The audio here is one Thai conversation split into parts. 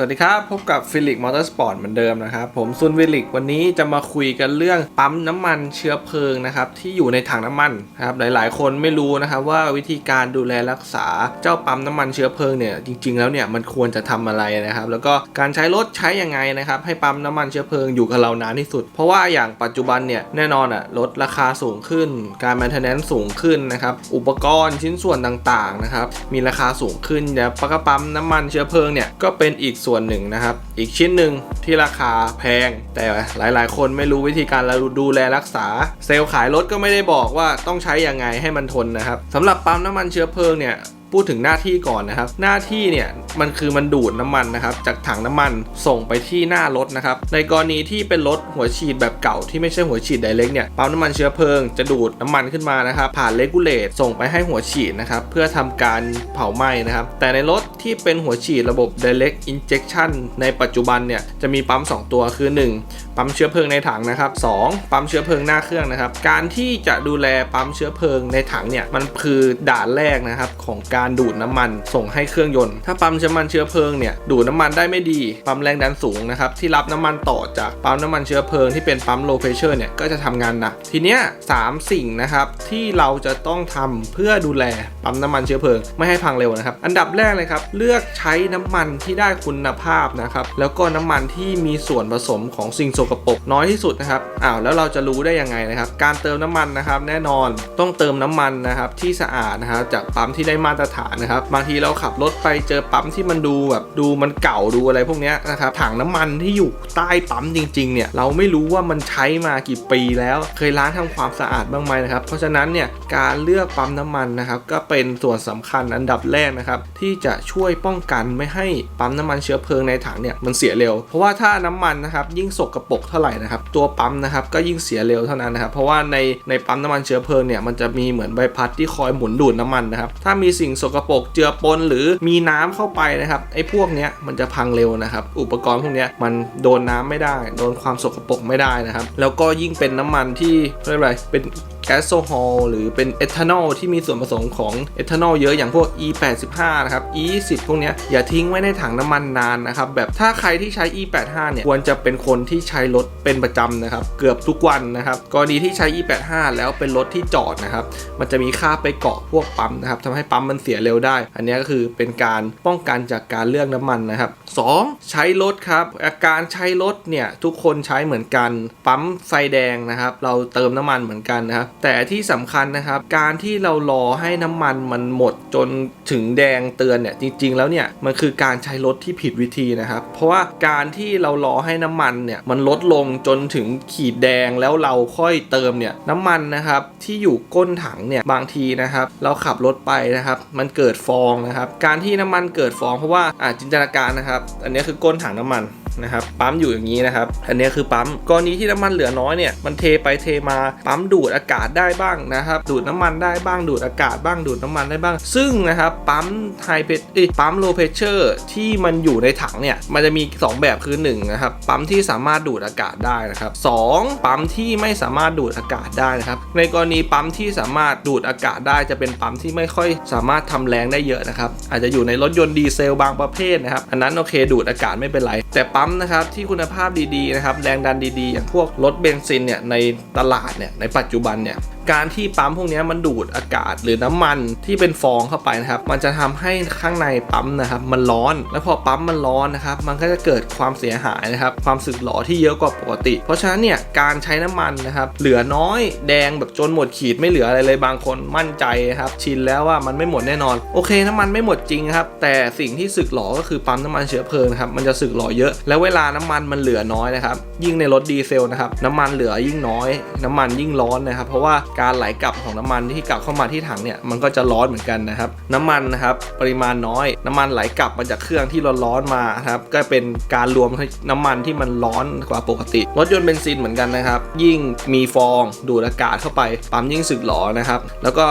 สวัสดีครับ พบกับฟิลิกมอเตอร์สปอร์ตเหมือนเดิมนะครับ ผมซุนฟิลิกวันนี้จะมาคุยกันเรื่องปั๊มน้ำมันเชื้อเพลิงนะครับ ที่อยู่ในถังน้ำมันนะครับหลายๆ คนไม่รู้นะครับว่าวิธีการดูแลรักษาเจ้าปั๊มน้ำมันเชื้อเพลิงเนี่ยจริง ๆ แล้วเนี่ยมันควรจะทำอะไรนะครับ แล้วก็การใช้รถใช้ยังไงนะครับให้ปั๊มน้ำมันเชื้อเพลิงอยู่กับเรานานที่สุด เพราะว่าอย่างปัจจุบันเนี่ยแน่นอนอะรถราคาสูงขึ้น การ maintenance สูงขึ้นนะครับอุปกรณ์ชิ้นส่วนต่างๆนะครับมีราคาสูงขึ้นแล้วปะกระปั๊มน้ำมันเชื้อเพลิงเนี่ยก็เป็นอีกส่วนหนึ่งนะครับ อีกชิ้นหนึ่งที่ราคาแพง แต่หลาย ๆ คนไม่รู้วิธีการดูแลรักษา เซลล์ขายรถก็ไม่ได้บอกว่าต้องใช้ยังไงให้มันทนนะครับสำหรับปั๊มน้ำมันเชื้อเพลิงเนี่ยพูดถึงหน้าที่ก่อนนะครับ หน้าที่เนี่ยมันคือมันดูดน้ำมันนะครับ จากถังน้ำมันส่งไปที่หน้ารถนะครับ ในกรณีที่เป็นรถหัวฉีดแบบเก่าที่ไม่ใช่หัวฉีดไดเรกเนี่ยปั๊มน้ำมันเชื้อเพลิงจะดูดน้ำมันขึ้นมานะครับ ผ่านเลกูเลตส่งไปให้หัวฉีดนะครับ เพื่อทำการเผาไหม้นะครับ แต่ในรถ ที่เป็นหัวฉีดระบบ direct injection ในปัจจุบันเนี่ยจะมีปั๊ม 2 ตัวคือ 1 ปั๊มเชื้อเพลิงในถังนะครับ 2 ปั๊มเชื้อเพลิงหน้าเครื่องนะครับ การที่จะดูแลปั๊มเชื้อเพลิงในถังเนี่ยมันคือด่านแรกนะครับของการดูดน้ำมันส่งให้เครื่องยนต์ ถ้าปั๊มเชื้อมันเชื้อเพลิงเนี่ยดูดน้ำมันได้ไม่ดี ปั๊มแรงดันสูงนะครับที่รับน้ำมันต่อจากปั๊มน้ำมันเชื้อเพลิงที่เป็นปั๊ม low pressure เนี่ยก็จะทำงานหนักทีเนี้ยสามสิ่งนะครับที่เราจะต้องทำเพื่อดูแลปั๊มน้ำมันเชื้อเพลิง ไม่ให้พังเร็วนะครับ อันดับแรกเลยครับเลือกใช้น้ำมันที่ได้คุณภาพนะครับ แล้วก็น้ำมันที่มีส่วนผสมของสิ่งสกปรกน้อยที่สุดนะครับอ้าวแล้วเราจะรู้ได้ยังไงนะครับ การเติมน้ำมันนะครับ แน่นอนต้องเติมน้ำมันนะครับที่สะอาดนะครับจากปั๊มที่ได้มาตรฐานนะครับ บางทีเราขับรถไปเจอปั๊มที่มันดูแบบดูมันเก่าดูอะไรพวกเนี้ยนะครับถังน้ำมันที่อยู่ใต้ปั๊มจริงๆเนี่ยเราไม่รู้ว่ามันใช้มากี่ปีแล้วเคยล้างทำความสะอาดบ้างไหมนะครับ เพราะฉะนั้นเนี่ยการเลือกปั๊มน้ำมันนะครับ ก็เป็นส่วนสำคัญอันดับแรกนะครับ ที่จะช่วย่วยป้องกันไม่ให้ปั๊มน้ำมันเชื้อเพลิงในถังเนี่ยมันเสียเร็ว เพราะว่าถ้าน้ำมันนะครับยิ่งสกรปรกเท่าไหร่นะครับตัวปั๊มนะครับก็ยิ่งเสียเร็วเท่านั้นนะครับเพราะว่าในในปั๊มน้ำมันเชื้อเพลิงเนี่ยมันจะมีเหมือนใบพัดที่คอยหมุนดูดน้ำมันนะครับถ้ามีสิ่งสกปรกเจือปนหรือมีน้ำเข้าไปนะครับไอ้พวกเนี้ยมันจะพังเร็วนะครับอุปกรณ์พวกเนี้ยมันโดนน้ำไม่ได้ โดนความสกปรกไม่ได้นะครับแล้วก็ยิ่งเป็นน้ำมันที่เรียกอะไรเป็นแก๊สโซฮอลหรือเป็นเอทานอลที่มีส่วนผสมของเอทานอลเยอะอย่างพวก E85 นะครับ E20 พวกนี้อย่าทิ้งไว้ในถังน้ำมันนานนะครับแบบถ้าใครที่ใช้ E85 เนี่ยควรจะเป็นคนที่ใช้รถเป็นประจำนะครับเกือบทุกวันนะครับกรณีที่ใช้ E85 แล้วเป็นรถที่จอดนะครับมันจะมีค่าไปเกาะพวกปั๊มนะครับทำให้ปั๊มมันเสียเร็วได้ อันนี้ก็คือเป็นการป้องกันจากการเลือกน้ำมันนะครับ 2. ใช้รถครับอาการใช้รถเนี่ยทุกคนใช้เหมือนกัน ปั๊มไฟแดงนะครับ เราเติมน้ำมันเหมือนกันนะครับแต่ที่สำคัญนะครับ การที่เรารอให้น้ำมันมันหมดจนถึงแดงเตือนเนี่ยจจริงๆแล้วเนี่ยมันคือการใช้รถที่ผิดวิธีนะครับ เพราะว่าการที่เรารอให้น้ำมันเนี่ยมันลดลงจนถึงขีดแดงแล้วเราค่อยเติมเนี่ยน้ำมันนะครับที่อยู่ก้นถังเนี่ยบางทีนะครับ เราขับรถไปนะครับมันเกิดฟองนะครับ การที่น้ำมันเกิดฟองเพราะว่าอ่าจินตนาการนะครับ อันนี้คือก้นถังน้ำมัน นะครับปั๊มอยู่อย่างนี้นะครับอันนี้คือปั๊มกรณีที่น้ำมันเหลือน้อยเนี่ยมันเทไปเทมาปั๊มดูดอากาศได้บ้างนะครับดูดน้ำมันได้บ้างดูดอากาศบ้างดูดน้ำมันได้บ้าง ซึ่งนะครับปั๊มไฮเพชปั๊มโลเพเชอร์ที่มันอยู่ในถังเนี่ยมันจะมี 2 แบบคือ1นะครับปั๊มที่สามารถดูดอากาศได้นะครับสองปั๊มที่ไม่สามารถดูดอากาศได้นะครับในกรณีปั๊มที่สามารถดูดอากาศได้จะเป็นปั๊มที่ไม่ค่อยสามารถทำแรงได้เยอะนะครับอาจจะอยู่ในรถยนต์ดีเซลบางประเภทนะครับอันนั้นโอเคดูดอากาศไม่เป็นไร แต่ปั๊มนะครับที่คุณภาพดีๆนะครับแรงดันดีๆ อย่างพวกรถเบนซินเนี่ยในตลาดเนี่ยในปัจจุบันเนี่ย การที่ปั๊มพวกนี้มันดูดอากาศหรือน้ำมันที่เป็นฟองเข้าไปนะครับ มันจะทำให้ข้างในปั๊มนะครับ มันร้อน แล้วพอปั๊มมันร้อนนะครับ มันก็จะเกิดความเสียหายนะครับ ความสึกหรอที่เยอะกว่าปกติ เพราะฉะนั้นเนี่ยการใช้น้ำมันนะครับเหลือน้อยแดงแบบจนหมดขีดไม่เหลืออะไรเลยบางคนมั่นใจครับชินแล้วว่ามันไม่หมดแน่นอน โอเคน้ำมันไม่หมดจริงครับ แต่สิ่งที่สึกหรอก็คือปั๊มน้ำมันเชื้อเพลิงครับมันจะสึกหรอเยอะ แล้วเวลาน้ำมันมันเหลือน้อยนะครับยิ่งในรถดีเซลนะครับน้ำมันเหลือยิ่งน้อย น้ำมันยิ่งร้อนนะครับ เพราะว่าการไหลกลับของน้ำมันที่กลับเข้ามาที่ถังเนี่ยมันก็จะร้อนเหมือนกันนะครับ น้ำมันนะครับปริมาณน้อย น้ำมันไหลกลับมาจากเครื่องที่ร้อนๆมาครับก็เป็นการรวมน้ำมันที่มันร้อนกว่าปกติ รถยนต์เบนซินเหมือนกันนะครับ ยิ่งมีฟองดูดอากาศเข้าไปปั๊มยิ่งสึกหรอนะครับแล้วก็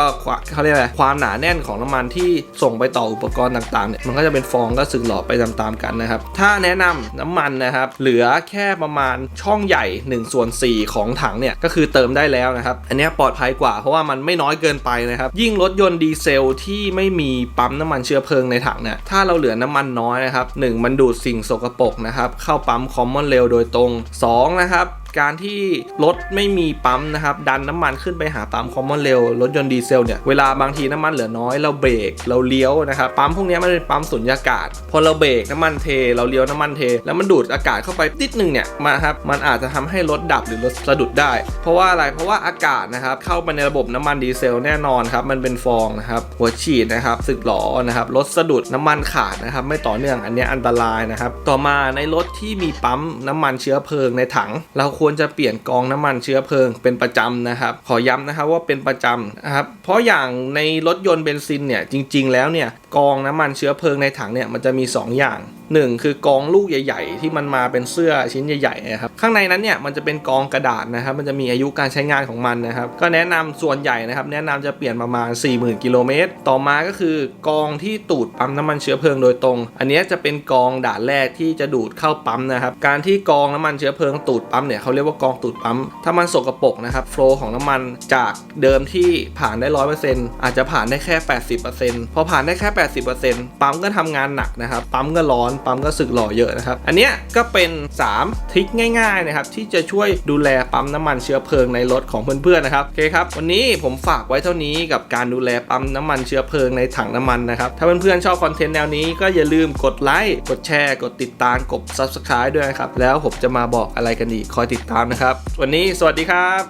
เขาเรียกอะไรความหนาแน่นของน้ำมันที่ส่งไปต่ออุปกรณ์ต่างๆเนี่ยมันก็จะเป็นฟองก็สึกหรอไปตามๆกันนะครับ ถ้าแนะนำน้ำมันนะครับเหลือแค่ประมาณช่องใหญ่1ส่วน4ของถังเนี่ยก็คือเติมได้แล้วนะครับ อันนี้ปลอดภัยกว่า เพราะว่ามันไม่น้อยเกินไปนะครับ ยิ่งรถยนต์ดีเซลที่ไม่มีปั๊มน้ำมันเชื้อเพลิงในถังเนี่ยถ้าเราเหลือน้ำมันน้อยนะครับหนึ่งมันดูดสิ่งสกปรกนะครับเข้าปั๊มคอมมอนเรลโดยตรงสองนะครับการที่รถไม่มีปั๊มนะครับ ดันน้ำมันขึ้นไปหาปั๊มคอมมอนเรลรถยนต์ดีเซลเนี่ยเวลาบางทีน้ำมันเหลือน้อยเราเบรกเราเลี้ยวนะครับปั๊มพวกนี้มันเป็นปั๊มสุญญากาศ พอเราเบรกน้ำมันเท เราเลี้ยวน้ำมันเท แล้วมันดูดอากาศเข้าไปนิดนึงเนี่ยมาครับมันอาจจะทำให้รถดับหรือรถสะดุดได้ เพราะว่าอะไรเพราะว่าอากาศนะครับเข้าไปในระบบน้ำมันดีเซลแน่นอนครับมันเป็นฟองนะครับหัวฉีดนะครับสึกหลอนะครับรถสะดุดน้ำมันขาดนะครับไม่ต่อเนื่องอันนี้อันตรายนะครับต่อมาในรถที่มีปั๊มน้ำมันเชื้อเพลิงในถังเราควรจะเปลี่ยนกองน้ำมันเชื้อเพลิงเป็นประจำนะครับ ขอย้ำนะครับว่าเป็นประจำนะครับ เพราะอย่างในรถยนต์เบนซินเนี่ยจริง ๆ แล้วเนี่ยกองน้ำมันเชื้อเพลิงในถังเนี่ยมันจะมี 2 อย่าง 1คือกองลูกใหญ่ ๆ ที่มันมาเป็นเสื้อชิ้นใหญ่ๆนะครับข้างในนั้นเนี่ยมันจะเป็นกองกระดาษนะครับ มันจะมีอายุการใช้งานของมันนะครับ ก็แนะนำส่วนใหญ่นะครับ แนะนำจะเปลี่ยนประมาณ 40,000กิโลเมตรต่อมาก็คือกองที่ตูดปั๊มน้ำมันเชื้อเพลิงโดยตรง อันนี้จะเป็นกองด่านแรกที่จะดูดเข้าปั๊มนะครับ การที่กองน้ำมันเชื้อเพลิงตูดปั๊มเนี่ยเขาเรียกว่ากองตูดปั๊ม ถ้ามันสกปรกนะครับโฟลของน้ำมันจากเดิมที่ผ่านได้ร้อยเปอร์เซ็นต์อาจจะผ่านได้แค่ 80%พอผ่านได้แค่ 80%ปั๊มก็ทำงานหนักนะครับปั๊มก็ร้อนปั๊มก็สึกหล่อเยอะนะครับ อันเนี้ยก็เป็น3ทริคง่ายๆนะครับที่จะช่วยดูแลปั๊มน้ำมันเชื้อเพลิงในรถของเพื่อนๆนะครับโอเคครับวันนี้ผมฝากไว้เท่านี้กับการดูแลปั๊มน้ำมันเชื้อเพลิงในถังน้ำมันนะครับถ้าเพื่อนๆชอบคอนเทนต์แนวนี้ก็อย่าลืมกดไลค์กดแชร์ กดติดตามกด subscribe ด้วยนะครับแล้วผมจะมาบอกอะไรกันอีกคอยติดตามนะครับ วันนี้สวัสดีครับ